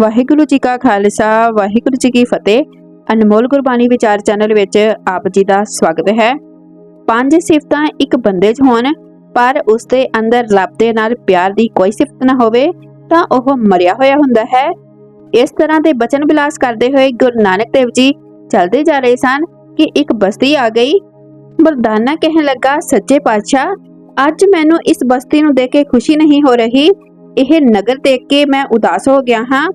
ਵਾਹਿਗੁਰੂ ਜੀ ਕਾ ਖਾਲਸਾ, ਵਾਹਿਗੁਰੂ ਜੀ ਕੀ ਫਤਿਹ। ਅਨਮੋਲ ਗੁਰਬਾਣੀ ਵਿਚਾਰ ਚੈਨਲ ਵਿੱਚ ਆਪ ਜੀ ਦਾ ਸਵਾਗਤ ਹੈ। ਪੰਜ ਸਿਫਤਾਂ ਇੱਕ ਬੰਦੇ 'ਚ ਹੋਣ, ਪਰ ਉਸ ਦੇ ਅੰਦਰ ਰੱਬ ਦੇ ਨਾਲ ਪਿਆਰ ਦੀ ਕੋਈ ਸਿਫਤ ਨਾ ਹੋਵੇ, ਤਾਂ ਉਹ ਮਰਿਆ ਹੋਇਆ ਹੁੰਦਾ ਹੈ। ਇਸ ਤਰ੍ਹਾਂ ਦੇ ਬਚਨ ਬਿਲਾਸ ਕਰਦੇ ਹੋਏ ਗੁਰੂ ਨਾਨਕ ਦੇਵ ਜੀ ਚਲਦੇ ਜਾ ਰਹੇ ਸਨ ਕਿ ਇੱਕ ਬਸਤੀ ਆ ਗਈ। ਮਰਦਾਨਾ ਕਹਿਣ ਲੱਗਾ, ਸੱਚੇ ਪਾਤਸ਼ਾਹ, ਅੱਜ ਮੈਨੂੰ ਇਸ ਬਸਤੀ ਨੂੰ ਦੇਖ ਕੇ ਖੁਸ਼ੀ ਨਹੀਂ ਹੋ ਰਹੀ। ਇਹ ਨਗਰ ਦੇਖ ਕੇ ਮੈਂ ਉਦਾਸ ਹੋ ਗਿਆ ਹਾਂ।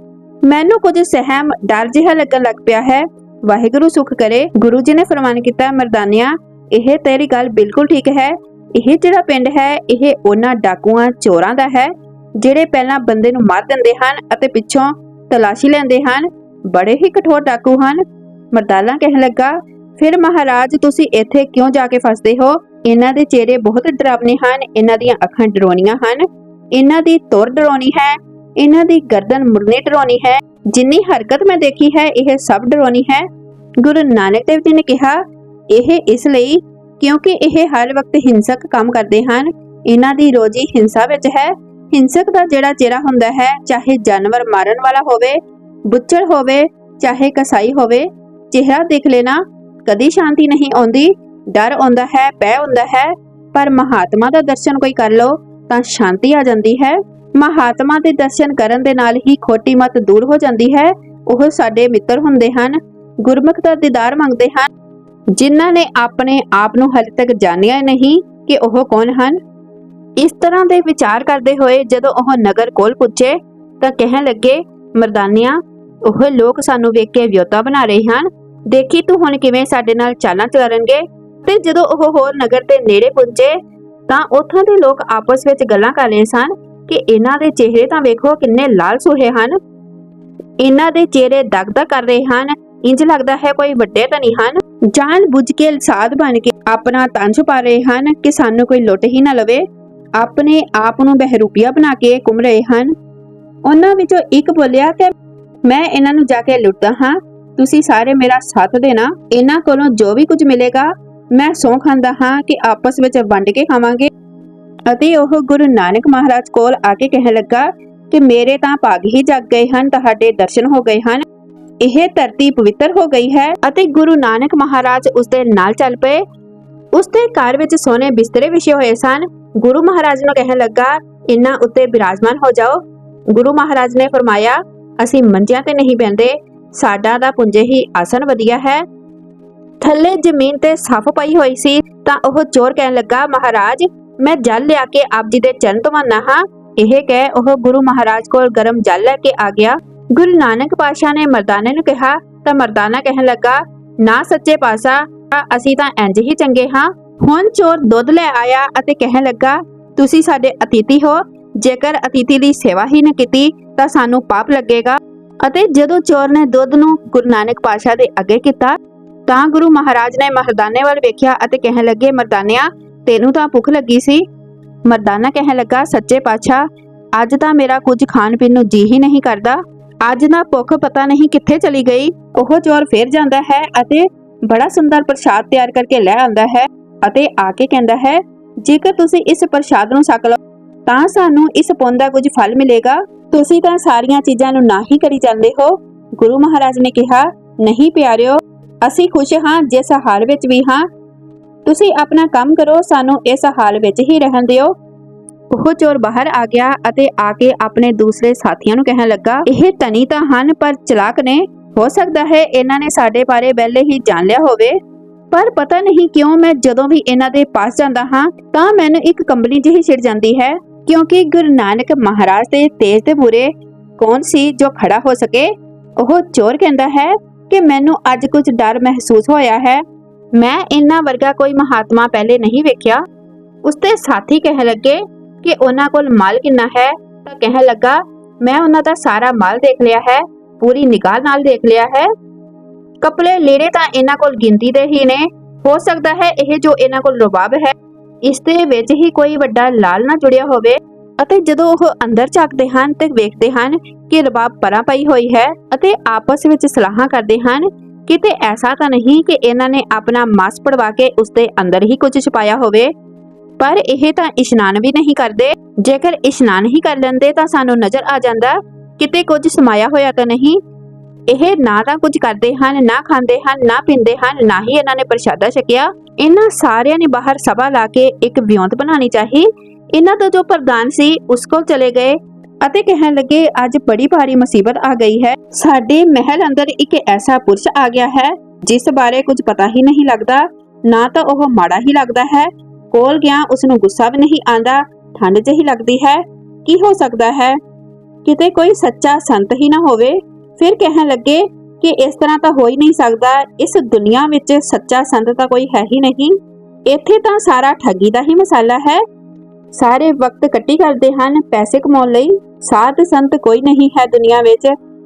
ਮੈਨੂੰ ਕੁਝ ਸਹਿਮ ਡਰ ਜਿਹਾ ਲੱਗਣ ਲੱਗ ਪਿਆ ਹੈ। ਵਾਹਿਗੁਰੂ ਸੁਖ ਕਰੇ। ਗੁਰੂ ਜੀ ਨੇ ਫਰਮਾਨ ਕੀਤਾ, ਮਰਦਾਨਿਆ, ਇਹ ਤੇਰੀ ਗੱਲ ਬਿਲਕੁਲ ਠੀਕ ਹੈ। ਇਹ ਜਿਹੜਾ ਪਿੰਡ ਹੈ, ਇਹ ਉਹਨਾਂ ਡਾਕੂਆਂ, ਚੋਰਾਂ ਦਾ ਹੈ, ਜਿਹੜੇ ਪਹਿਲਾਂ ਬੰਦੇ ਨੂੰ ਮਾਰ ਦਿੰਦੇ ਹਨ ਅਤੇ ਪਿੱਛੋਂ ਤਲਾਸ਼ੀ ਲੈਂਦੇ ਹਨ। ਬੜੇ ਹੀ ਕਠੋਰ ਡਾਕੂ ਹਨ। ਮਰਦਾਨਾ ਕਹਿਣ ਲੱਗਾ, ਫਿਰ ਮਹਾਰਾਜ, ਤੁਸੀਂ ਇੱਥੇ ਕਿਉਂ ਜਾ ਕੇ ਫਸਦੇ ਹੋ? ਇਹਨਾਂ ਦੇ ਚਿਹਰੇ ਬਹੁਤ ਡਰਾਵਨੇ ਹਨ, ਇਹਨਾਂ ਦੀਆਂ ਅੱਖਾਂ ਡਰਾਉਣੀਆਂ ਹਨ। ਇਹਨਾਂ ਦੀ ਤੁਰ ਡਰਾਉਣੀ ਹੈ। ਇਹਨਾਂ ਦੀ ਗਰਦਨ ਮੁਰਨੀ ਡਰਾਉਣੀ ਹੈ। ਜਿੰਨੀ ਹਰਕਤ ਮੈਂ ਦੇਖੀ ਹੈ, ਇਹ ਸਭ ਡਰਾਉਣੀ ਹੈ। ਗੁਰੂ ਨਾਨਕ ਦੇਵ ਜੀ ਨੇ ਕਿਹਾ, ਇਹ ਇਸ ਲਈ ਕਿਉਂਕਿ ਇਹ ਹਰ ਵਕਤ ਹਿੰਸਕ ਕੰਮ ਕਰਦੇ ਹਨ। ਇਹਨਾਂ ਦੀ ਰੋਜੀ ਹਿੰਸਾ ਵਿੱਚ ਹੈ। ਹਿੰਸਕ ਦਾ ਜਿਹੜਾ ਚਿਹਰਾ ਹੁੰਦਾ ਹੈ, ਚਾਹੇ ਜਾਨਵਰ ਮਾਰਨ ਵਾਲਾ ਹੋਵੇ, ਬੁੱਚੜ ਹੋਵੇ, ਚਾਹੇ ਕਸਾਈ ਹੋਵੇ, ਚਿਹਰਾ ਦੇਖ ਲੈਣਾ ਕਦੀ ਸ਼ਾਂਤੀ ਨਹੀਂ ਆਉਂਦੀ। ਡਰ ਆਉਂਦਾ ਹੈ, ਪੈ ਹੁੰਦਾ ਹੈ। ਪਰ ਮਹਾਤਮਾ ਦਾ ਦਰਸ਼ਨ ਕੋਈ ਕਰ ਲੋ ਤਾਂ ਸ਼ਾਂਤੀ ਆ ਜਾਂਦੀ ਹੈ। ਮਹਾਤਮਾ ਦੇ ਦਰਸ਼ਨ ਕਰਨ ਦੇ ਨਾਲ ਹੀ ਖੋਟੀ ਮਤ ਦੂਰ ਹੋ ਜਾਂਦੀ ਹੈ। ਉਹ ਸਾਡੇ ਮਿੱਤਰ ਹੁੰਦੇ ਹਨ, ਗੁਰਮੁਖ ਦਾ ਦੀਦਾਰ ਮੰਗਦੇ ਹਨ, ਜਿਨ੍ਹਾਂ ਨੇ ਆਪਣੇ ਆਪ ਨੂੰ ਹਲੇ ਤੱਕ ਜਾਣਿਆ ਨਹੀਂ ਕਿ ਉਹ ਕੌਣ ਹਨ। ਇਸ ਤਰ੍ਹਾਂ ਦੇ ਵਿਚਾਰ ਕਰਦੇ ਹੋਏ ਜਦੋਂ ਉਹ ਨਗਰ ਕੋਲ ਪੁੱਜੇ, ਤਾਂ ਕਹਿਣ ਲੱਗੇ, ਮਰਦਾਨੀਆਂ, ਉਹ ਲੋਕ ਸਾਨੂੰ ਵੇਖ ਕੇ ਵਿਉਤਾ ਬਣਾ ਰਹੇ ਹਨ। ਦੇਖੀ ਤੂੰ ਹੁਣ ਕਿਵੇਂ ਸਾਡੇ ਨਾਲ ਚਾਲਾਂ ਚਲਣਗੇ ਤੇ ਜਦੋਂ ਉਹ ਹੋਰ ਨਗਰ ਦੇ ਨੇੜੇ ਪਹੁੰਚੇ ਤਾਂ ਉੱਥੋਂ ਦੇ ਲੋਕ ਆਪਸ ਵਿੱਚ ਗੱਲਾਂ ਕਰ ਰਹੇ ਸਨ। ਕਿ ਇਹਨਾਂ ਦੇ ਚਿਹਰੇ ਤਾਂ ਵੇਖੋ ਕਿੰਨੇ ਲਾਲ ਸੁਹੇ ਹਨ। ਇਹਨਾਂ ਦੇ ਚਿਹਰੇ ਦਗਦਗ ਕਰ ਰਹੇ ਹਨ। ਇੰਜ ਲੱਗਦਾ ਹੈ ਕੋਈ ਵੱਡੇ ਤਾਂ ਨਹੀਂ ਹਨ। ਜਾਣ ਬੁੱਝ ਕੇ ਸਾਧ ਬਣ ਕੇ ਆਪਣਾ ਤੰਜ ਪਾ ਰਹੇ ਹਨ ਕਿ ਸਾਨੂੰ ਕੋਈ ਲੁੱਟ ਹੀ ਨਾ ਲਵੇ। ਆਪਣੇ ਆਪ ਨੂੰ ਬਹਿਰੂਪੀਆ ਬਣਾ ਕੇ ਘੁੰਮ ਰਹੇ ਹਨ। ਉਹਨਾਂ ਵਿੱਚੋਂ ਇੱਕ ਬੋਲਿਆ ਕਿ ਮੈਂ ਇਹਨਾਂ ਨੂੰ ਜਾ ਕੇ ਲੁੱਟਦਾ ਹਾਂ। ਤੁਸੀਂ ਸਾਰੇ ਮੇਰਾ ਸਾਥ ਦੇਣਾ। ਇਹਨਾਂ ਕੋਲੋਂ ਜੋ ਵੀ ਕੁਝ ਮਿਲੇਗਾ, ਮੈਂ ਸੌਂ ਖਾਂਦਾ ਹਾਂ ਕਿ ਆਪਸ ਵਿੱਚ ਵੰਡ ਕੇ ਖਾਵਾਂਗੇ। ਅਤੇ ਉਹ ਗੁਰੂ ਨਾਨਕ ਮਹਾਰਾਜ ਕੋਲ ਆ ਕੇ ਕਹਿਣ ਲੱਗਾ ਕਿ ਮੇਰੇ ਤਾਂ ਭਾਗ ਹੀ ਜਗ ਗਏ ਹਨ, ਤੁਹਾਡੇ ਦਰਸ਼ਨ ਹੋ ਗਏ ਹਨ। ਇਹ ਧਰਤੀ ਪਵਿੱਤਰ ਹੋ ਗਈ ਹੈ ਅਤੇ ਗੁਰੂ ਨਾਨਕ ਮਹਾਰਾਜ ਉਸ ਦੇ ਨਾਲ ਚੱਲ ਪਏ। ਉਸ ਦੇ ਘਰ ਵਿੱਚ ਸੋਨੇ ਬਿਸਤਰੇ ਵਿਛੇ ਹੋਏ ਸਨ। ਗੁਰੂ ਮਹਾਰਾਜ ਨੂੰ ਕਹਿਣ ਲੱਗਾ ਇਹਨਾਂ ਉੱਤੇ ਬਿਰਾਜਮਾਨ ਹੋ ਜਾਓ। ਗੁਰੂ ਮਹਾਰਾਜ ਨੇ ਫਰਮਾਇਆ, ਅਸੀਂ ਮੰਜਿਆਂ ਤੇ ਨਹੀਂ ਬੈੰਦੇ ਸਾਡਾ ਦਾ ਪੁੰਜੇ ਹੀ ਆਸਨ ਵਧੀਆ ਹੈ। ਥੱਲੇ ਜ਼ਮੀਨ ਤੇ ਸੱਫ ਪਈ ਹੋਈ ਸੀ ਤਾਂ ਉਹ ਚੋਰ ਕਹਿਣ ਲੱਗਾ, ਮਹਾਰਾਜ ਮੈਂ ਜਲ ਲਿਆ ਕੇ ਆਪ ਜੀ ਦੇ ਚਰਨ ਧਵਾਨਾ ਹਾਂ। ਇਹ ਕਹਿ ਉਹ ਗੁਰੂ ਮਹਾਰਾਜ ਕੋਲ ਗਰਮ ਜਲ ਲੈ ਕੇ ਆ ਗਿਆ। ਗੁਰੂ ਨਾਨਕ ਪਾਸ਼ਾ ਨੇ ਮਰਦਾਨੇ ਨੂੰ ਕਿਹਾ, ਤਾਂ ਮਰਦਾਨਾ ਕਹਿਣ ਲੱਗਾ, ਨਾ ਸੱਚੇ ਪਾਸਾ ਅਸੀਂ ਤਾਂ ਇੰਜ ਹੀ ਚੰਗੇ ਹਾਂ। ਹੁਣ ਚੋਰ ਦੁੱਧ ਲੈ ਆਇਆ ਅਤੇ ਕਹਿਣ ਲੱਗਾ, ਤੁਸੀਂ ਸਾਡੇ ਅਤੀਥੀ ਹੋ। ਜੇਕਰ ਅਤੀਥੀ ਦੀ ਸੇਵਾ ਹੀ ਨਾ ਕੀਤੀ, ਤਾਂ ਸਾਨੂੰ ਪਾਪ ਲੱਗੇਗਾ। ਅਤੇ ਜਦੋਂ ਚੋਰ ਨੇ ਦੁੱਧ ਨੂੰ ਗੁਰੂ ਨਾਨਕ ਪਾਸ਼ਾ ਦੇ ਅੱਗੇ ਕੀਤਾ, ਤਾਂ ਗੁਰੂ ਮਹਾਰਾਜ ਨੇ ਮਰਦਾਨੇ ਵੱਲ ਵੇਖਿਆ ਅਤੇ ਕਹਿਣ ਲੱਗੇ, ਮਰਦਾਨਿਆ ਤੈਨੂੰ ਤਾਂ ਭੁੱਖ ਲੱਗੀ ਸੀ? ਮਰਦਾਨਾ ਕਹਿਣ ਲੱਗਾ, ਸੱਚੇ ਪਾਤਸ਼ਾਹ, ਅੱਜ ਤਾਂ ਮੇਰਾ ਕੁਝ ਖਾਣ ਪੀਣ ਨੂੰ ਜੀ ਹੀ ਨਹੀਂ ਕਰਦਾ। ਅੱਜ ਨਾ ਭੁੱਖ ਪਤਾ ਨਹੀਂ ਕਿੱਥੇ ਚਲੀ ਗਈ। ਉਹ ਚੋਰ ਫੇਰ ਜਾਂਦਾ ਹੈ ਅਤੇ ਬੜਾ ਸੁੰਦਰ ਪ੍ਰਸ਼ਾਦ ਤਿਆਰ ਕਰਕੇ ਲੈ ਆਉਂਦਾ ਹੈ ਅਤੇ ਆ ਕੇ ਕਹਿੰਦਾ ਹੈ, ਜੇਕਰ ਤੁਸੀਂ ਇਸ ਪ੍ਰਸ਼ਾਦ ਨੂੰ ਛਕ ਲਓ, ਤਾਂ ਸਾਨੂੰ ਇਸ ਪੁੰਨ ਦਾ ਕੁਝ ਫਲ ਮਿਲੇਗਾ। ਤੁਸੀਂ ਤਾਂ ਸਾਰੀਆਂ ਚੀਜ਼ਾਂ ਨੂੰ ਨਾ ਹੀ ਕਰੀ ਜਾਂਦੇ ਹੋ। ਗੁਰੂ ਮਹਾਰਾਜ ਨੇ ਕਿਹਾ, ਨਹੀਂ ਪਿਆਰਿਓ, ਅਸੀਂ ਖੁਸ਼ ਹਾਂ ਜਿਸ ਹਾਲ ਵਿੱਚ ਵੀ ਹਾਂ। ਤੁਸੀਂ ਆਪਣਾ ਕੰਮ ਕਰੋ, ਸਾਨੂੰ ਇਸ ਹਾਲ ਵਿੱਚ ਹੀ ਰਹਿਣ ਦਿਓ। ਉਹ ਚੋਰ ਬਾਹਰ ਆ ਗਿਆ ਅਤੇ ਆ ਕੇ ਆਪਣੇ ਦੂਸਰੇ ਸਾਥੀਆਂ ਨੂੰ ਕਹਿਣ ਲੱਗਾ, ਇਹ ਤਨੀ ਤਾਂ ਹਨ, ਪਰ ਚਲਾਕ ਨੇ। ਹੋ ਸਕਦਾ ਹੈ ਇਹਨਾਂ ਨੇ ਸਾਡੇ ਬਾਰੇ ਪਹਿਲੇ ਹੀ ਜਾਣ ਲਿਆ ਹੋਵੇ। ਪਰ ਪਤਾ ਨਹੀਂ ਕਿਉਂ ਮੈਂ ਜਦੋਂ ਵੀ ਇਹਨਾਂ ਦੇ ਪਾਸ ਜਾਂਦਾ ਹਾਂ, ਤਾਂ ਮੈਨੂੰ ਇੱਕ ਕੰਬਲੀ ਜਿਹੀ ਛਿੜ ਜਾਂਦੀ ਹੈ, ਕਿਉਂਕਿ ਗੁਰੂ ਨਾਨਕ ਮਹਾਰਾਜ ਦੇ ਤੇਜ ਤੇ ਬੁਰੇ ਕੌਣ ਸੀ ਜੋ ਖੜਾ ਹੋ ਸਕੇ? ਉਹ ਚੋਰ ਕਹਿੰਦਾ ਹੈ ਕਿ ਮੈਨੂੰ ਅੱਜ ਕੁਝ ਡਰ ਮਹਿਸੂਸ ਹੋਇਆ ਹੈ। ਮੈਂ ਇਹਨਾਂ ਵਰਗਾ ਕੋਈ ਮਹਾਤਮਾ ਪਹਿਲੇ ਨਹੀਂ ਵੇਖਿਆ। ਉਸਦੇ ਸਾਥੀ ਕਹਿਣ ਲੱਗੇ ਕਿ ਉਹਨਾਂ ਕੋਲ ਮਾਲ ਕਿੰਨਾ ਹੈ, ਤਾਂ ਕਹਿਣ ਲੱਗਾ, ਮੈਂ ਉਹਨਾਂ ਦਾ ਸਾਰਾ ਮਾਲ ਦੇਖ ਲਿਆ ਹੈ, ਪੂਰੀ ਨਿਗਾਹ ਨਾਲ ਦੇਖ ਲਿਆ ਹੈ। ਕੱਪੜੇ ਲੀੜੇ ਤਾਂ ਇਹਨਾਂ ਕੋਲ ਗਿਣਤੀ ਦੇ ਹੀ ਨੇ। ਹੋ ਸਕਦਾ ਹੈ ਇਹ ਜੋ ਇਹਨਾਂ ਕੋਲ ਰਬਾਬ ਹੈ, ਇਸ ਦੇ ਵਿੱਚ ਹੀ ਕੋਈ ਵੱਡਾ ਲਾਲ ਨਾ ਜੁੜਿਆ ਹੋਵੇ। ਅਤੇ ਜਦੋਂ ਉਹ ਅੰਦਰ ਝਾਕਦੇ ਹਨ ਤੇ ਵੇਖਦੇ ਹਨ ਕਿ ਰਬਾਬ ਪਰਾਂ ਪਈ ਹੋਈ ਹੈ ਅਤੇ ਆਪਸ ਵਿੱਚ ਸਲਾਹਾਂ ਕਰਦੇ ਹਨ ਕਿਤੇ ਐਸਾ ਤਾਂ ਨਹੀਂ ਕਿ ਇਹਨਾਂ ਨੇ ਆਪਣਾ ਮਾਸ ਪੜਵਾ ਕੇ ਉਸ ਦੇ ਅੰਦਰ ਹੀ ਕੁਝ ਛੁਪਾਇਆ ਹੋਵੇ। ਪਰ ਇਹ ਤਾਂ ਇਸ਼ਨਾਨ ਵੀ ਨਹੀਂ ਕਰਦੇ। ਜੇਕਰ ਇਸ਼ਨਾਨ ਹੀ ਕਰ ਲੈਂਦੇ ਤਾਂ ਸਾਨੂੰ ਨਜ਼ਰ ਆ ਜਾਂਦਾ, ਕਿਤੇ ਕੁਝ ਸਮਾਇਆ ਹੋਇਆ ਤਾਂ ਨਹੀਂ। ਇਹ ਨਾ ਤਾਂ ਕੁਝ ਕਰਦੇ ਹਨ, ਨਾ ਖਾਂਦੇ ਹਨ, ਨਾ ਪੀਂਦੇ ਹਨ, ਨਾ ਹੀ ਇਹਨਾਂ ਨੇ ਪ੍ਰਸ਼ਾਦਾ ਛਕਿਆ। ਇਹਨਾਂ ਸਾਰਿਆਂ ਨੇ ਬਾਹਰ ਸਭਾ ਲਾ ਕੇ ਇੱਕ ਵਿਉਂਤ ਬਣਾਉਣੀ ਚਾਹੀ। ਇਹਨਾਂ ਦਾ ਜੋ ਪ੍ਰਧਾਨ ਸੀ, ਉਸ ਕੋਲ ਚਲੇ ਗਏ। ਅਤੇ ਕਹਿਣ ਲੱਗੇ, ਅੱਜ ਬੜੀ ਭਾਰੀ ਮੁਸੀਬਤ ਆ ਗਈ ਹੈ। ਸਾਡੇ ਮਹਿਲ ਅੰਦਰ ਇੱਕ ਐਸਾ ਪੁਰਸ਼ ਆ ਗਿਆ ਹੈ, ਜਿਸ ਬਾਰੇ ਕੁਝ ਪਤਾ ਹੀ ਨਹੀਂ ਲੱਗਦਾ। ਨਾ ਤਾਂ ਉਹ ਮਾੜਾ ਹੀ ਲੱਗਦਾ ਹੈ। ਕੋਲ ਗਿਆ ਉਸ ਨੂੰ ਗੁੱਸਾ ਵੀ ਨਹੀਂ ਆਂਦਾ ਠੰਡ ਜਿਹੀ ਲੱਗਦੀ ਹੈ। ਕੀ ਹੋ ਸਕਦਾ ਹੈ? ਕਿਤੇ ਕੋਈ ਸੱਚਾ ਸੰਤ ਹੀ ਨਾ ਹੋਵੇ। ਫਿਰ ਕਹਿਣ ਲੱਗੇ ਕਿ ਇਸ ਤਰ੍ਹਾਂ ਤਾਂ ਹੋ ਹੀ ਨਹੀਂ ਸਕਦਾ। ਇਸ ਦੁਨੀਆ ਵਿੱਚ ਸੱਚਾ ਸੰਤ ਤਾਂ ਕੋਈ ਹੈ ਹੀ ਨਹੀਂ। ਇੱਥੇ ਤਾਂ ਸਾਰਾ ਠੱਗੀ ਦਾ ਹੀ ਮਸਾਲਾ ਹੈ। ਸਾਰੇ ਵਕਤ ਕੱਟੀ ਕਰਦੇ ਹਨ ਪੈਸੇ ਕਮਾਉਣ ਲਈ। ਸਾਧ ਸੰਤ ਕੋਈ ਨਹੀਂ ਹੈ ਦੁਨੀਆ ਵਿੱਚ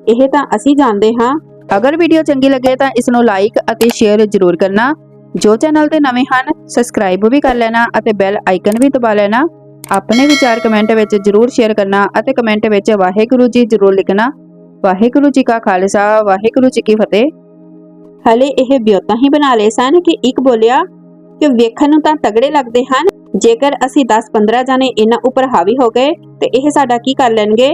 ਇਹ ਤਾਂ ਅਸੀਂ ਜਾਣਦੇ ਹਾਂ। ਅਗਰ ਵੀਡੀਓ ਚੰਗੀ ਲੱਗੇ ਤਾਂ ਇਸ ਨੂੰ ਲਾਈਕ ਅਤੇ ਸ਼ੇਅਰ ਜ਼ਰੂਰ ਕਰਨਾ। ਜੋ ਚੈਨਲ ਤੇ ਨਵੇਂ ਹਨ ਸਬਸਕ੍ਰਾਈਬ ਵੀ ਕਰ ਲੈਣਾ ਅਤੇ ਬੈਲ ਆਈਕਨ ਵੀ ਦਬਾ ਲੈਣਾ। ਆਪਣੇ ਵਿਚਾਰ ਕਮੈਂਟ ਵਿੱਚ ਜ਼ਰੂਰ ਸ਼ੇਅਰ ਕਰਨਾ ਅਤੇ ਕਮੈਂਟ ਵਿੱਚ ਵਾਹਿਗੁਰੂ ਜੀ ਜ਼ਰੂਰ ਲਿਖਣਾ। ਵਾਹਿਗੁਰੂ ਜੀ ਕਾ ਖਾਲਸਾ ਵਾਹਿਗੁਰੂ ਜੀ ਕੀ ਫਤਿਹ। ਹਲੇ ਇਹ ਬਿਉਤਾਂ ਹੀ ਬਣਾ ਲਏ ਸਨ ਕਿ ਇੱਕ ਬੋਲਿਆ ਕਿ ਵੇਖਣ ਨੂੰ ਤਾਂ ਤਗੜੇ ਲੱਗਦੇ ਹਨ? ਜੇਕਰ ਅਸੀਂ 10-15 ਜਾਣੇ ਇਹਨਾਂ ਉੱਪਰ ਹਾਵੀ ਹੋ ਗਏ, ਤੇ ਇਹ ਸਾਡਾ ਕੀ ਕਰ ਲੈਣਗੇ?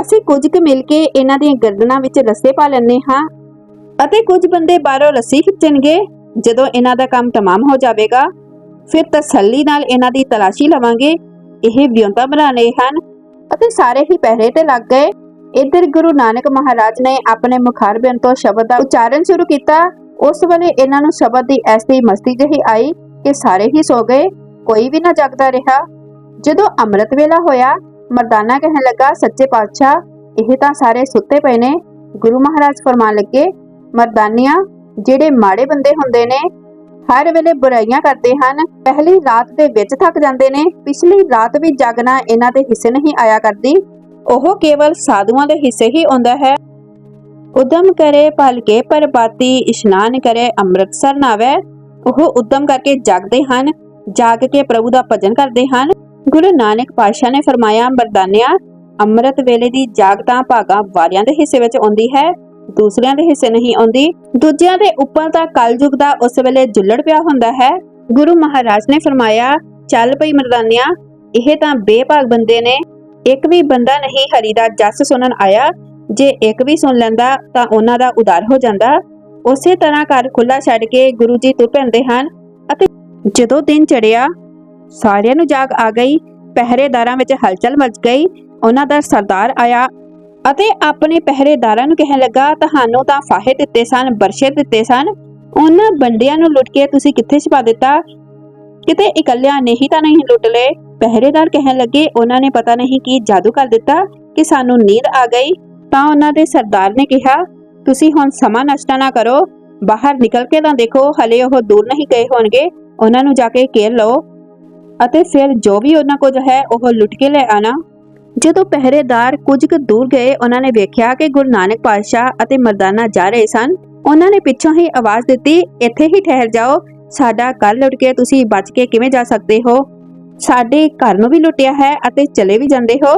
ਅਸੀਂ ਕੁਝ ਕੁ ਮਿਲ ਕੇ ਇਹਨਾਂ ਦੀਆਂ ਗਰਦਨਾਂ ਵਿੱਚ ਰੱਸੇ ਪਾ ਲੈਂਦੇ ਹਾਂ। ਅਤੇ ਕੁਝ ਬੰਦੇ ਬਾਹਰੋਂ ਰੱਸੀ ਖਿੱਚਣਗੇ, ਜਦੋਂ ਇਹਨਾਂ ਦਾ ਕੰਮ ਤਮਾਮ ਹੋ ਜਾਵੇਗਾ। ਫਿਰ ਤਸੱਲੀ ਨਾਲ ਇਹਨਾਂ ਦੀ ਤਲਾਸ਼ੀ ਲਵਾਂਗੇ। ਇਹ ਵਿਉਂਤਾ ਬਣਾਣੇ ਹਨ। ਅਤੇ ਸਾਰੇ ਹੀ ਪਹਿਰੇ ਤੇ ਲੱਗ ਗਏ। ਇੱਧਰ ਗੁਰੂ ਨਾਨਕ ਮਹਾਰਾਜ ਨੇ ਆਪਣੇ ਮੁਖਾਰਬਿਆਂ ਤੋਂ ਸ਼ਬਦ ਦਾ ਉਚਾਰਨ ਸ਼ੁਰੂ ਕੀਤਾ। ਉਸ ਵੇਲੇ ਇਹਨਾਂ ਨੂੰ ਸ਼ਬਦ ਦੀ ਐਸੀ ਮਸਤੀ ਜਿਹੀ ਆਈ ਕਿ ਸਾਰੇ ਹੀ ਸੋ ਗਏ, ਕੋਈ ਵੀ ਨਾ ਜਾਗਦਾ ਰਿਹਾ। ਜਦੋਂ ਅੰਮ੍ਰਿਤ ਵੇਲਾ ਹੋਇਆ, ਮਰਦਾਨਾ ਕਹਿਣ ਲੱਗਾ, ਸੱਚੇ ਪਾਤਸ਼ਾਹ, ਇਹ ਤਾਂ ਸਾਰੇ ਸੁੱਤੇ ਪਏ ਨੇ। ਗੁਰੂ ਮਹਾਰਾਜ ਫਰਮਾਨ ਲੱਗੇ, ਮਰਦਾਨੀਆਂ, ਜਿਹੜੇ ਮਾੜੇ ਬੰਦੇ ਹੁੰਦੇ ਨੇ, ਹਰ ਵੇਲੇ ਬੁਰਾਈਆਂ ਕਰਦੇ ਹਨ। ਪਹਿਲੀ ਰਾਤ ਦੇ ਵਿੱਚ ਥੱਕ ਜਾਂਦੇ ਨੇ, ਪਿਛਲੀ ਰਾਤ ਵੀ ਜਾਗਣਾ ਇਹਨਾਂ ਦੇ ਹਿੱਸੇ ਨਹੀਂ ਆਇਆ ਕਰਦੀ। ਉਹ ਕੇਵਲ ਸਾਧੂਆਂ ਦੇ ਹਿੱਸੇ ਹੀ ਆਉਂਦਾ ਹੈ। ਉਦਮ ਕਰੇ ਭਲਕੇ ਪਰਬਾਤੀ ਇਸ਼ਨਾਨ ਕਰੇ, ਅੰਮ੍ਰਿਤਸਰ ਨਾਵੇ ਉਹ ਉਦਮ ਕਰਕੇ ਜਾਗਦੇ ਹਨ, ਜਾਗ ਕੇ ਪ੍ਰਭੂ ਦਾ ਭਜਨ ਕਰਦੇ ਹਨ। ਗੁਰੂ ਨਾਨਕ ਪਾਤਸ਼ਾਹ ਨੇ ਫਰਮਾਇਆ, ਮਰਦਾਨਿਆ, ਅੰਮ੍ਰਿਤ ਵੇਲੇ ਦੀ ਜਾਗ ਭਾਗਾ ਵਾਲਿਆਂ ਦੇ ਹਿੱਸੇ ਵਿੱਚ ਆਉਂਦੀ ਹੈ, ਦੂਸਰਿਆਂ ਦੇ ਹਿੱਸੇ ਨਹੀਂ ਆਉਂਦੀ। ਦੂਜਿਆਂ ਦੇ ਉੱਪਰ ਤਾਂ ਕਲਯੁਗ ਦਾ ਉਸ ਵੇਲੇ ਜੁੱਲੜ ਪਿਆ ਹੁੰਦਾ ਹੈ। ਗੁਰੂ ਮਹਾਰਾਜ ਨੇ ਫਰਮਾਇਆ, ਚੱਲ ਪਈ ਮਰਦਾਨਿਆ, ਇਹ ਤਾਂ ਬੇਭਾਗ ਬੰਦੇ ਨੇ। ਇੱਕ ਵੀ ਬੰਦਾ ਨਹੀਂ ਹਰੀ ਦਾ ਜਸ ਸੁਣਨ ਆਇਆ। ਜੇ ਇੱਕ ਵੀ ਸੁਣ ਲੈਂਦਾ ਤਾਂ ਉਹਨਾਂ ਦਾ ਉਦਾਰ ਹੋ ਜਾਂਦਾ। ਉਸੇ ਤਰ੍ਹਾਂ ਘਰ ਖੁੱਲਾ ਛੱਡ ਕੇ ਗੁਰੂ ਜੀ ਤੁਰ ਪੈਂਦੇ ਹਨ ਅਤੇ ਜਦੋਂ ਦਿਨ ਚੜਿਆ ਸਾਰਿਆਂ ਨੂੰ ਜਾਗ ਆ ਗਈ। ਪਹਿਰੇਦਾਰਾਂ ਵਿੱਚ ਹਲਚਲ ਮਚ ਗਈ। ਉਹਨਾਂ ਦਾ ਸਰਦਾਰ ਆਇਆ ਅਤੇ ਆਪਣੇ ਪਹਿਰੇਦਾਰਾਂ ਨੂੰ ਕਹਿਣ ਲੱਗਾ, ਤੁਹਾਨੂੰ ਤਾਂ ਫਾਹੇ ਦਿੱਤੇ ਸਨ ਬਰਸ਼ੇ ਦਿੱਤੇ ਸਨ। ਉਹਨਾਂ ਬੰਦਿਆਂ ਨੂੰ ਲੁੱਟ ਕੇ ਤੁਸੀਂ ਕਿੱਥੇ ਛਪਾ ਦਿੱਤਾ? ਕਿਤੇ ਇਕੱਲਿਆਂ ਨਹੀਂ ਤਾਂ ਨਹੀਂ ਲੁੱਟ ਲਏ? ਪਹਿਰੇਦਾਰ ਕਹਿਣ ਲੱਗੇ, ਉਹਨਾਂ ਨੇ ਪਤਾ ਨਹੀਂ ਕੀ ਜਾਦੂ ਕਰ ਦਿੱਤਾ ਕਿ ਸਾਨੂੰ ਨੀਂਦ ਆ ਗਈ। ਤਾਂ ਉਹਨਾਂ ਦੇ ਸਰਦਾਰ ਨੇ ਕਿਹਾ, ਤੁਸੀਂ ਹੁਣ ਸਮਾਂ ਨਸ਼ਟਾ ਨਾ ਕਰੋ, ਬਾਹਰ ਨਿਕਲ ਕੇ ਤਾਂ ਦੇਖੋ, ਹਲੇ ਉਹ ਦੂਰ ਨਹੀਂ ਗਏ ਹੋਣਗੇ, ਉਹਨਾਂ ਨੂੰ ਜਾ ਕੇ ਘੇਰ ਲਓ। ਅਤੇ ਫਿਰ ਜੋ ਵੀ ਉਹਨਾਂ ਕੋਲ ਹੈ, ਉਹ ਲੁੱਟ ਕੇ ਲੈ ਆਣਾ ਜਦੋਂ ਪਹਿਰੇਦਾਰ ਕੁਝ ਕੁ ਦੂਰ ਗਏ, ਉਹਨਾਂ ਨੇ ਵੇਖਿਆ ਕਿ ਗੁਰੂ ਨਾਨਕ ਪਾਤਸ਼ਾਹ ਅਤੇ ਮਰਦਾਨਾ ਜਾ ਰਹੇ ਸਨ। ਉਹਨਾਂ ਨੇ ਪਿੱਛੋਂ ਹੀ ਆਵਾਜ਼ ਦਿੱਤੀ, ਇੱਥੇ ਹੀ ਠਹਿਰ ਜਾਓ। ਸਾਡਾ ਘਰ ਲੁੱਟ ਕੇ ਤੁਸੀਂ ਬਚ ਕੇ ਕਿਵੇਂ ਜਾ ਸਕਦੇ ਹੋ? ਸਾਡੇ ਘਰ ਨੂੰ ਵੀ ਲੁੱਟਿਆ ਹੈ ਅਤੇ ਚਲੇ ਵੀ ਜਾਂਦੇ ਹੋ।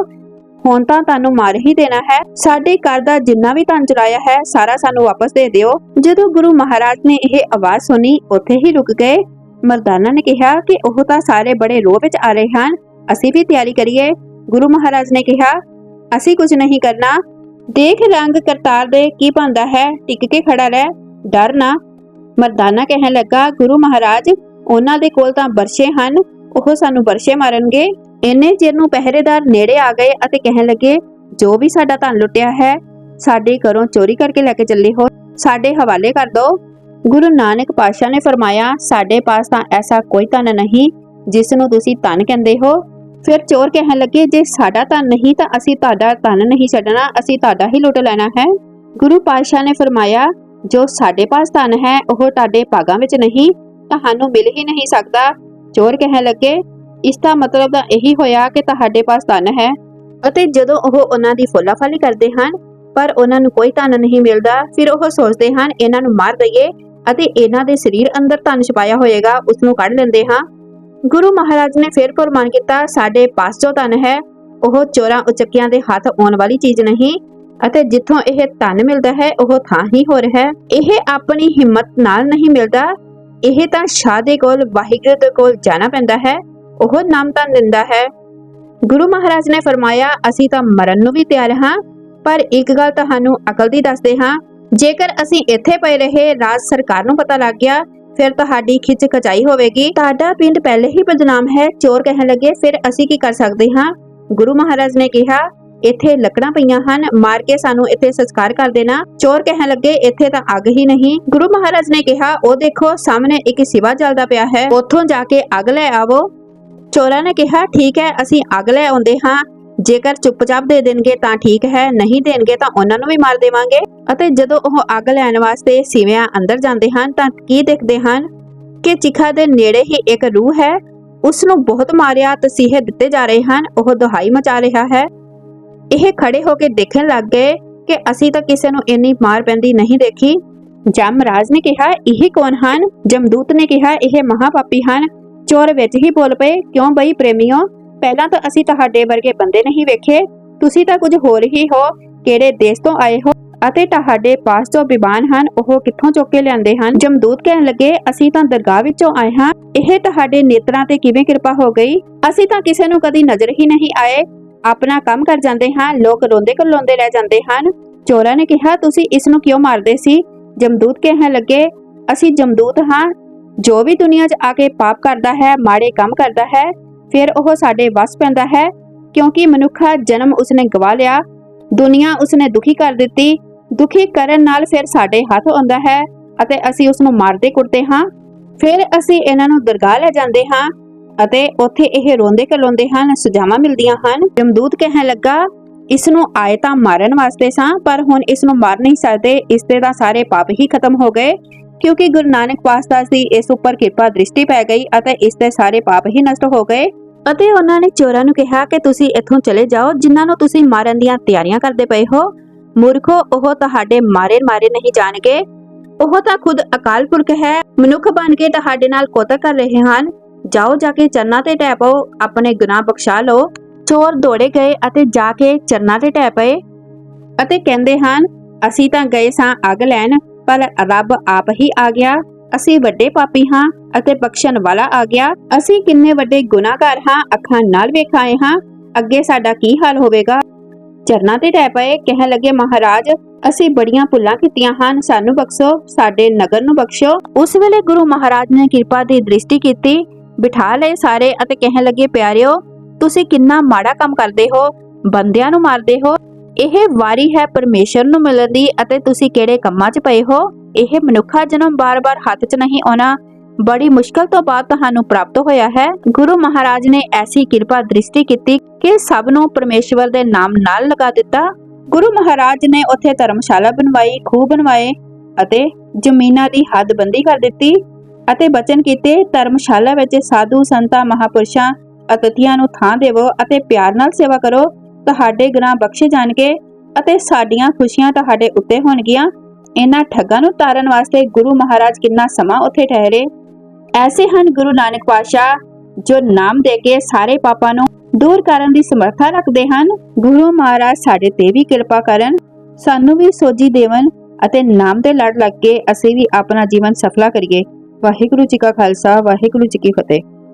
ਹੁਣ ਤਾਂ ਤੁਹਾਨੂੰ ਮਾਰ ਹੀ ਦੇਣਾ ਹੈ। ਸਾਡੇ ਘਰ ਦਾ ਜਿੰਨਾ ਵੀ ਧਨ ਚੁਰਾਇਆ ਹੈ, ਸਾਰਾ ਸਾਨੂੰ ਵਾਪਸ ਦੇ ਦਿਓ। ਜਦੋਂ ਗੁਰੂ ਮਹਾਰਾਜ ਨੇ ਇਹ ਆਵਾਜ਼ ਸੁਣੀ, ਉੱਥੇ ਹੀ ਰੁਕ ਗਏ। ਮਰਦਾਨਾ ਨੇ ਕਿਹਾ ਕਿ ਉਹ ਤਾਂ ਸਾਰੇ ਬੜੇ ਰੋਹ ਵਿੱਚ ਆ ਰਹੇ ਹਨ। ਅਸੀਂ ਵੀ ਤਿਆਰੀ ਕਰੀਏ। ਗੁਰੂ ਮਹਾਰਾਜ ਨੇ ਕਿਹਾ, ਅਸੀਂ ਕੁਝ ਨਹੀਂ ਕਰਨਾ। ਦੇਖ ਰੰਗ ਕਰਤਾਰ ਦੇ ਕੀ ਬੰਦਾ ਹੈ, ਟਿਕ ਕੇ ਖੜਾ ਰਹਿ। ਡਰ ਨਾ। ਮਰਦਾਨਾ ਕਹਿਣ ਲੱਗਾ, ਗੁਰੂ ਮਹਾਰਾਜ, ਉਹਨਾਂ ਦੇ ਕੋਲ ਤਾਂ ਬਰਸ਼ੇ ਹਨ। ਉਹ ਸਾਨੂੰ ਬਰਸ਼ੇ ਮਾਰਨਗੇ। ਇੰਨੇ ਚਿਰ ਨੂੰ ਪਹਿਰੇਦਾਰ ਨੇੜੇ ਆ ਗਏ ਅਤੇ ਕਹਿਣ ਲੱਗੇ, ਜੋ ਵੀ ਸਾਡਾ ਧਨ ਲੁੱਟਿਆ ਹੈ, ਸਾਡੇ ਘਰੋਂ ਚੋਰੀ ਕਰਕੇ ਲੈ ਕੇ ਚੱਲੇ ਹੋ। ਸਾਡੇ ਹਵਾਲੇ ਕਰ ਦਿਓ ਗੁਰੂ ਨਾਨਕ ਪਾਤਸ਼ਾਹ ਨੇ ਫਰਮਾਇਆ, ਸਾਡੇ ਪਾਸ ਤਾਂ ਐਸਾ ਕੋਈ ਧਨ ਨਹੀਂ, ਜਿਸ ਨੂੰ ਤੁਸੀਂ ਧਨ ਕਹਿੰਦੇ ਹੋ। ਫਿਰ ਚੋਰ ਕਹਿਣ ਲੱਗੇ, ਜੇ ਸਾਡਾ ਧਨ ਨਹੀਂ ਤਾਂ ਅਸੀਂ ਤੁਹਾਡਾ ਧਨ ਨਹੀਂ ਛੱਡਣਾ, ਅਸੀਂ ਤੁਹਾਡਾ ਹੀ ਲੁੱਟ ਲੈਣਾ ਹੈ। ਗੁਰੂ ਪਾਤਸ਼ਾਹ ਨੇ ਫਰਮਾਇਆ, ਜੋ ਸਾਡੇ ਪਾਸ ਧਨ ਹੈ, ਉਹ ਤੁਹਾਡੇ ਭਾਗਾਂ ਵਿੱਚ ਨਹੀਂ, ਤੁਹਾਨੂੰ ਮਿਲ ਹੀ ਨਹੀਂ ਸਕਦਾ। ਚੋਰ ਕਹਿਣ ਲੱਗੇ ਇਸ ਦਾ ਮਤਲਬ ਤਾਂ ਇਹੀ ਹੋਇਆ ਕਿ ਤੁਹਾਡੇ ਪਾਸ ਧਨ ਹੈ ਅਤੇ ਜਦੋਂ ਉਹ ਉਹਨਾਂ ਦੀ ਫੁੱਲਾਫਾਲੀ ਕਰਦੇ ਹਨ, ਪਰ ਉਹਨਾਂ ਨੂੰ ਕੋਈ ਧਨ ਨਹੀਂ ਮਿਲਦਾ, ਫਿਰ ਉਹ ਸੋਚਦੇ ਹਨ, ਇਹਨਾਂ ਨੂੰ ਮਾਰ ਦਈਏ ਅਤੇ ਇਹਨਾਂ ਦੇ ਸਰੀਰ ਅੰਦਰ ਧਨ ਛਪਾਇਆ ਹੋਏਗਾ ਉਸ ਨੂੰ ਕੱਢ ਲੈਂਦੇ ਹਾਂ। ਗੁਰੂ ਮਹਾਰਾਜ ਨੇ ਫਿਰ ਫਰਮਾਨ ਕੀਤਾ, ਸਾਡੇ ਪਾਸ ਜੋ ਧਨ ਹੈ, ਉਹ ਚੋਰਾਂ ਉਚਕਿਆਂ ਦੇ ਹੱਥ ਆਉਣ ਵਾਲੀ ਚੀਜ਼ ਨਹੀਂ ਅਤੇ ਜਿੱਥੋਂ ਇਹ ਧਨ ਮਿਲਦਾ ਹੈ, ਉਹ ਥਾਂ ਹੀ ਹੋਰ ਹੈ। ਇਹ ਆਪਣੀ ਹਿੰਮਤ ਨਾਲ ਨਹੀਂ ਮਿਲਦਾ, ਇਹ ਤਾਂ ਸ਼ਾਹ ਦੇ ਕੋਲ, ਵਾਹਿਗੁਰੂ ਦੇ ਕੋਲ ਜਾਣਾ ਪੈਂਦਾ ਹੈ। ਉਹ ਨਾਮ ਤਾਂ ਦਿੰਦਾ ਹੈ। ਗੁਰੂ ਮਹਾਰਾਜ ਨੇ ਫਰਮਾਇਆ, ਅਸੀਂ ਤਾਂ ਮਰਨ ਨੂੰ ਵੀ ਤਿਆਰ ਹਾਂ, ਪਰ ਇੱਕ ਗੱਲ ਤੁਹਾਨੂੰ ਅਕਲ ਦੀ ਦੱਸਦੇ ਹਾਂ, ਜੇਕਰ ਅਸੀਂ ਇੱਥੇ ਪਏ ਰਹੇ, ਰਾਜ ਸਰਕਾਰ ਨੂੰ ਪਤਾ ਲੱਗ ਗਿਆ, ਫਿਰ ਤੁਹਾਡੀ ਖਿੱਚ ਖਚਾਈ ਹੋਵੇਗੀ। ਤੁਹਾਡਾ ਪਿੰਡ ਪਹਿਲੇ ਹੀ ਬਦਨਾਮ ਹੈ, ਚੋਰ ਕਹਿਣ ਲੱਗੇ, ਫਿਰ ਅਸੀਂ ਕੀ ਕਰ ਸਕਦੇ ਹਾਂ? ਗੁਰੂ ਮਹਾਰਾਜ ਨੇ ਕਿਹਾ, ਇੱਥੇ ਲੱਕੜਾਂ ਪਈਆਂ ਹਨ, ਮਾਰ ਕੇ ਸਾਨੂੰ ਇੱਥੇ ਸੰਸਕਾਰ ਕਰ ਦੇਣਾ। ਚੋਰ ਕਹਿਣ ਲੱਗੇ, ਇੱਥੇ ਤਾਂ ਅੱਗ ਹੀ ਨਹੀਂ। ਗੁਰੂ ਮਹਾਰਾਜ ਨੇ ਕਿਹਾ, ਉਹ ਦੇਖੋ, ਸਾਹਮਣੇ ਇੱਕ ਸਿਵਾ ਜਲਦਾ ਪਿਆ ਹੈ, ਉੱਥੋਂ ਜਾ ਕੇ ਅੱਗ ਲੈ ਆਵੋ। ਚੋਰਾਂ ਨੇ ਕਿਹਾ, ਠੀਕ ਹੈ, ਅਸੀਂ ਅੱਗ ਲੈ ਆਉਂਦੇ ਹਾਂ। ਜੇਕਰ ਚੁੱਪਚਾਪ ਦੇ ਦੇਣਗੇ ਤਾਂ ਠੀਕ ਹੈ, ਨਹੀਂ ਦੇਣਗੇ ਤਾਂ ਉਹਨਾਂ ਨੂੰ ਵੀ ਮਾਰ ਦੇਵਾਂਗੇ। ਅਤੇ ਜਦੋਂ ਉਹ ਅੱਗ ਲੈਣ ਵਾਸਤੇ ਸਿਵਿਆਂ ਅੰਦਰ ਜਾਂਦੇ ਹਨ, ਤਾਂ ਕੀ ਦੇਖਦੇ ਹਨ? ਕਿ ਚਿਖਾ ਦੇ ਨੇੜੇ ਹੀ ਇੱਕ ਰੂਹ ਹੈ। ਉਸ ਨੂੰ ਬਹੁਤ ਮਾਰਿਆ ਤਸੀਹੇ ਦਿੱਤੇ ਜਾ ਰਹੇ ਹਨ। ਉਹ ਦੁਹਾਈ ਮਚਾ ਰਿਹਾ ਹੈ। ਇਹ ਖੜੇ ਹੋ ਕੇ ਦੇਖਣ ਲੱਗ ਗਏ ਕਿ ਅਸੀਂ ਤਾਂ ਕਿਸੇ ਨੂੰ ਇੰਨੀ ਮਾਰ ਪੈਂਦੀ ਨਹੀਂ ਦੇਖੀ। ਜਮਰਾਜ ਨੇ ਕਿਹਾ, ਇਹ ਕੌਣ ਹਨ? ਜਮਦੂਤ ਨੇ ਕਿਹਾ, ਇਹ ਮਹਾਪਾਪੀ ਹਨ। ਚੋਰ ਵਿੱਚ ਹੀ ਬੋਲ ਪਏ, ਕਿਉਂ ਬਈ ਪ੍ਰੇਮੀਓ? ਪਹਿਲਾਂ ਤਾਂ ਅਸੀਂ ਤੁਹਾਡੇ ਵਰਗੇ ਬੰਦੇ ਨਹੀਂ ਵੇਖੇ। ਤੁਸੀਂ ਤਾਂ ਕੁਝ ਹੋਰ ਹੀ ਹੋ। ਕਿਹੜੇ ਦੇਸ਼ ਤੋਂ ਆਏ ਹੋ? ਅਤੇ ਤੁਹਾਡੇ ਪਾਸ ਜੋ ਬਿਬਾਨ ਹਨ, ਉਹ ਕਿੱਥੋਂ ਚੁੱਕ ਕੇ ਲਿਆਂਦੇ ਹਨ? ਜਮਦੂਤ ਕਹਿਣ ਲੱਗੇ, ਅਸੀਂ ਤਾਂ ਦਰਗਾਹ ਵਿੱਚੋਂ ਆਏ ਹਾਂ। ਇਹ ਤੁਹਾਡੇ ਨੇਤਰਾਂ ਤੇ ਕਿਵੇਂ ਕਿਰਪਾ ਹੋ ਗਈ? ਅਸੀਂ ਤਾਂ ਕਿਸੇ ਨੂੰ ਕਦੀ ਨਜ਼ਰ ਹੀ ਨਹੀਂ ਆਏ। ਆਪਣਾ ਕੰਮ ਕਰ ਜਾਂਦੇ ਹਾਂ। ਲੋਕ ਰੋਂਦੇ ਕਰਲਾਉਂਦੇ ਰਹਿ ਜਾਂਦੇ ਹਨ। ਚੋਰਾਂ ਨੇ ਕਿਹਾ, ਤੁਸੀਂ ਇਸ ਨੂੰ ਕਿਉਂ ਮਾਰਦੇ ਸੀ? ਜਮਦੂਤ ਕਹਿਣ ਲੱਗੇ, ਅਸੀਂ ਜਮਦੂਤ ਹਾਂ। ਜੋ ਵੀ ਦੁਨੀਆ 'ਚ ਆ ਕੇ ਪਾਪ ਕਰਦਾ ਹੈ, ਮਾੜੇ ਕੰਮ ਕਰਦਾ ਹੈ, ਫਿਰ ਉਹ ਸਾਡੇ ਵੱਸ ਪੈਂਦਾ ਹੈ, ਕਿਉਂਕਿ ਮਨੁੱਖਾ ਜਨਮ ਉਸਨੇ ਗਵਾ ਲਿਆ, ਦੁਨੀਆ ਉਸਨੇ ਦੁਖੀ ਕਰ ਦਿੱਤੀ, ਦੁਖੀ ਕਰਨ ਨਾਲ ਫਿਰ ਸਾਡੇ ਹੱਥ ਆਉਂਦਾ ਹੈ ਅਤੇ ਅਸੀਂ ਉਸ ਨੂੰ ਮਾਰਦੇ ਕੁੱਟਦੇ ਹਾਂ, ਫਿਰ ਅਸੀਂ ਇਹਨਾਂ ਨੂੰ ਦਰਗਾਹ ਲੈ ਜਾਂਦੇ ਹਾਂ ਅਤੇ ਉੱਥੇ ਇਹ ਰੋਂਦੇ ਕਲੋਂਦੇ ਹਨ ਸੁਝਾਵਾਂ ਮਿਲਦੀਆਂ ਹਨ। ਜਮਦੂਤ ਕਹਿਣ ਲੱਗਾ ਇਸ ਨੂੰ ਆਏ ਤਾਂ ਮਾਰਨ ਵਾਸਤੇ ਸਾਂ, ਪਰ ਹੁਣ ਇਸ ਨੂੰ ਮਾਰ ਨਹੀਂ ਸਕਦੇ, ਇਸ ਦੇ ਤਾਂ ਸਾਰੇ ਪਾਪ ਹੀ ਖਤਮ ਹੋ ਗਏ। ਕਿਉਂਕਿ ਗੁਰੂ ਨਾਨਕ ਪਾਤਸ਼ਾਹ ਦੀ ਇਸ ਉੱਪਰ ਕਿਰਪਾ ਦ੍ਰਿਸ਼ਟੀ ਪੈ ਗਈ ਅਤੇ ਇਸ ਦੇ ਸਾਰੇ ਪਾਪ ਹੀ ਨਸ਼ਟ ਹੋ ਗਏ। ਅਤੇ ਉਹਨਾਂ ਨੇ ਚੋਰਾਂ ਨੂੰ ਕਿਹਾ ਕਿ ਤੁਸੀਂ ਇੱਥੋਂ ਚਲੇ ਜਾਓ, ਜਿਨ੍ਹਾਂ ਨੂੰ ਤੁਸੀਂ ਮਾਰਨ ਦੀਆਂ ਤਿਆਰੀਆਂ ਕਰਦੇ ਪਏ ਹੋ। ਮੂਰਖੋ, ਉਹ ਤੁਹਾਡੇ ਮਾਰੇ ਮਾਰੇ ਨਹੀਂ ਜਾਣਗੇ। ਉਹ ਤਾਂ ਖੁਦ ਅਕਾਲ ਪੁਰਖ ਹੈ, ਮਨੁੱਖ ਬਣ ਕੇ ਤੁਹਾਡੇ ਨਾਲ ਕੋਤਕ ਕਰ ਰਹੇ ਹਨ। ਜਾਓ, ਜਾ ਕੇ ਚਰਨਾਂ ਤੇ ਟਹਿ ਪਾਓ, ਆਪਣੇ ਗੁਨਾਹ ਬਖਸ਼ਾ ਲਓ। ਚੋਰ ਦੌੜੇ ਗਏ ਅਤੇ ਜਾ ਕੇ ਚਰਨਾਂ ਤੇ ਟਹਿ ਪਏ। ਅਤੇ ਕਹਿੰਦੇ ਹਨ, ਅਸੀਂ ਤਾਂ ਗਏ ਸਾਂ ਅੱਗ ਲੈਣ। ਪਰ ਰੱਬ ਆਪ ਹੀ ਆ ਗਿਆ। ਅਸੀਂ ਵੱਡੇ ਪਾਪੀ ਹਾਂ ਅਤੇ ਬਖਸ਼ਣ ਵਾਲਾ ਆ ਗਿਆ। ਅਸੀਂ ਕਿੰਨੇ ਵੱਡੇ ਗੁਨਾਹਗਾਰ ਹਾਂ, ਅੱਖਾਂ ਨਾਲ ਵੇਖਾਏ ਹਾਂ। ਅੱਗੇ ਸਾਡਾ ਕੀ ਹਾਲ ਹੋਵੇਗਾ? ਚਰਨਾਂ ਤੇ ਟਹਿ ਪਏ, ਕਹਿਣ ਲੱਗੇ, ਮਹਾਰਾਜ, ਅਸੀਂ ਬੜੀਆਂ ਭੁੱਲਾਂ ਕੀਤੀਆਂ ਹਨ। ਸਾਨੂੰ ਬਖਸ਼ੋ, ਸਾਡੇ ਨਗਰ ਨੂੰ ਬਖਸ਼ੋ। ਉਸ ਵੇਲੇ ਗੁਰੂ ਮਹਾਰਾਜ ਨੇ ਕਿਰਪਾ ਦੀ ਦ੍ਰਿਸ਼ਟੀ ਕੀਤੀ। ਬਿਠਾ ਲਏ ਸਾਰੇ ਅਤੇ ਕਹਿਣ ਲੱਗੇ, ਪਿਆਰਿਓ, ਤੁਸੀਂ ਕਿੰਨਾ ਮਾੜਾ ਕੰਮ ਕਰਦੇ ਹੋ। ਬੰਦਿਆਂ ਨੂੰ ਮਾਰਦੇ ਹੋ। ਇਹ ਵਾਰੀ ਹੈ ਪਰਮੇਸ਼ਰ ਨੂੰ ਮਿਲਣ ਦੀ ਅਤੇ ਤੁਸੀਂ ਕਿਹੜੇ ਕੰਮਾਂ 'ਚ ਪਏ ਹੋ? ਇਹ ਮਨੁੱਖਾ ਜਨਮ ਬਾਰ-ਬਾਰ ਹੱਥ 'ਚ ਨਹੀਂ ਆਉਣਾ। ਬੜੀ ਮੁਸ਼ਕਲ ਤੋਂ ਬਾਅਦ ਤੁਹਾਨੂੰ ਪ੍ਰਾਪਤ ਹੋਇਆ ਹੈ। ਗੁਰੂ ਮਹਾਰਾਜ ਨੇ ਐਸੀ ਕਿਰਪਾ ਦ੍ਰਿਸ਼ਟੀ ਕੀਤੀ ਕਿ ਸਭ ਨੂੰ ਪਰਮੇਸ਼ਵਰ ਦੇ ਨਾਮ ਨਾਲ ਲਗਾ ਦਿੱਤਾ। ਗੁਰੂ ਮਹਾਰਾਜ ਨੇ ਉੱਥੇ ਧਰਮਸ਼ਾਲਾ ਬਣਵਾਈ, ਖੂਹ ਬਣਵਾਏ ਅਤੇ ਜ਼ਮੀਨਾਂ ਦੀ ਹੱਦਬੰਦੀ ਕਰ ਦਿੱਤੀ ਅਤੇ ਬਚਨ ਕੀਤੇ, ਧਰਮਸ਼ਾਲਾ ਵਿੱਚ ਸਾਧੂ ਸੰਤਾਂ, ਮਹਾਪੁਰਸ਼ਾਂ, ਅਤਿਥੀਆਂ ਨੂੰ ਥਾਂ ਦੇਵੋ ਅਤੇ ਪਿਆਰ ਨਾਲ ਸੇਵਾ ਕਰੋ। ਤੁਹਾਡੇ ਗੁਨਾਹ ਬਖਸ਼ੇ ਜਾਣਗੇ ਅਤੇ ਸਾਡੀਆਂ ਖੁਸ਼ੀਆਂ ਤੁਹਾਡੇ ਉੱਤੇ ਹੋਣਗੀਆਂ। ਇਹਨਾਂ ਠੱਗਾਂ ਨੂੰ ਤਾਰਨ ਵਾਸਤੇ ਗੁਰੂ ਮਹਾਰਾਜ ਕਿੰਨਾ ਸਮਾਂ ਉੱਥੇ ਠਹਿਰੇ। ਐਸੇ ਹਨ ਗੁਰੂ ਨਾਨਕ ਪਾਤਸ਼ਾਹ ਜੋ ਨਾਮ ਦੇ ਕੇ ਸਾਰੇ ਪਾਪਾਂ ਨੂੰ ਦੂਰ ਕਰਨ ਦੀ ਸਮਰੱਥਾ ਰੱਖਦੇ ਹਨ। ਗੁਰੂ ਮਹਾਰਾਜ ਸਾਡੇ ਤੇ ਵੀ ਕਿਰਪਾ ਕਰਨ। ਸਾਨੂੰ ਵੀ ਸੋਝੀ ਦੇਵਨ ਅਤੇ ਨਾਮ ਦੇ ਲੜ ਲੱਗ ਕੇ ਅਸੀਂ ਵੀ ਆਪਣਾ ਜੀਵਨ ਸਫਲਾ ਕਰੀਏ। ਵਾਹਿਗੁਰੂ ਜੀ ਕਾ ਖਾਲਸਾ, ਵਾਹਿਗੁਰੂ ਜੀ ਕੀ ਫਤਿਹ।